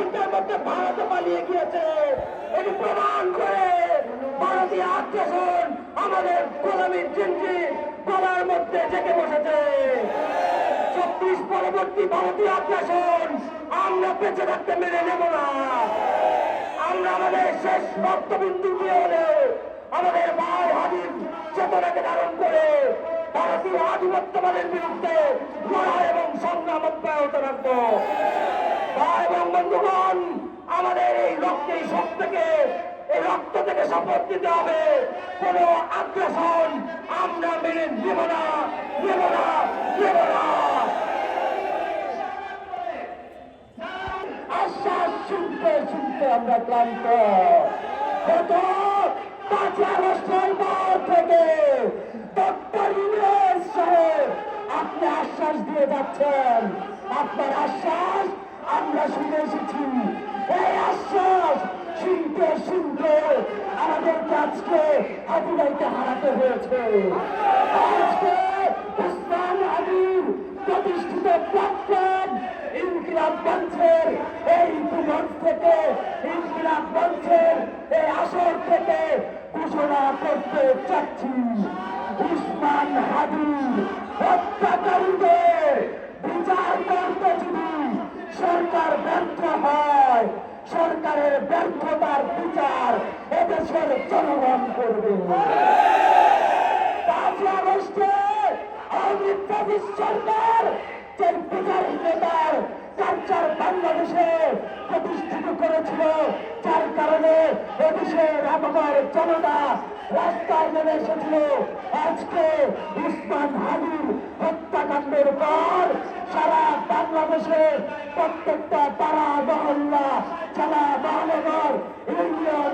মুহূর্তের মধ্যে ভারত পালিয়ে গিয়েছে। এটি প্রমাণ করে ভারতীয় আত্মশন আমাদের গোলামীর চিনটি গলার মধ্যে থেকে বসেছে। চব্বিশ পরবর্তী ভারতীয় আত্মশন আমরা বেঁচে থাকতে মেনে নেব না। আমরা আমাদের শেষ রক্তবিন্দু দিয়ে হলেও আমাদের মায়ের হাজির চেতনাকে ধারণ করে ভারতীয় আধিপত্যবাদের বিরুদ্ধে লড়াই এবং সংগ্রাম অব্যাহত রাখব। বন্ধুগণ, আমাদের এই রক্তেই সব থেকে এই রক্ত থেকে শপথ দিতে হবে। কোন আগ্রাসন আমরা মেনে নেব না নেব না নেব না। আশ্বাস শুনতে শুনতে আমরা ক্লান্ত। গত পাঁচই আগস্টের থেকে ডক্টর ইউনুস সাহেব, আপনি আশ্বাস দিয়ে যাচ্ছেন। আপনার আশ্বাস আমরা শুনে এসেছি, এই আশ্বাস শুনতে শুনতে আমাদেরকে আজকে হাতিবাইতে হারাতে হয়েছে। আজকে উসমান আলীর প্রতিষ্ঠিত প্ল্যাটফর্ম ইনকিলাব মঞ্চের এই মঞ্চ থেকে, ইনকিলাব মঞ্চের এই আসর থেকে ঘোষণা করতে চাচ্ছি। উসমান হাদির সরকারের ব্যর্থতার বিচার এদেশের জনগণ করবে। সরকার যে বিচারিক নেতার বাংলাদেশে প্রতিষ্ঠিত করেছিল, যার কারণে এদেশের আবহাওয়ার জনতা রাস্তায় নেমে এসেছিল। আজকে উসমান হত্যাকাণ্ডের পর সারা বাংলাদেশে প্রত্যেকটা পাড়া মহল্লা জেলা মহানগর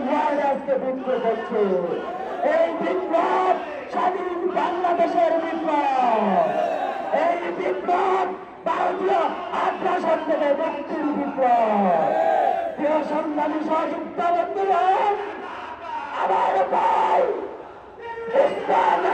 ওয়ার্ড আজকে বিক্ষোভ হচ্ছে এই বিপ্লব স্বাধীন বাংলাদেশের বিপ্লব। এই বিপ্লব ভারতীয় আগ্রাসন থেকে মুক্তির বিপ্লব। প্রিয় সংগ্রামী সহযুক্ত বন্ধুগণ আমার ভাই উসমান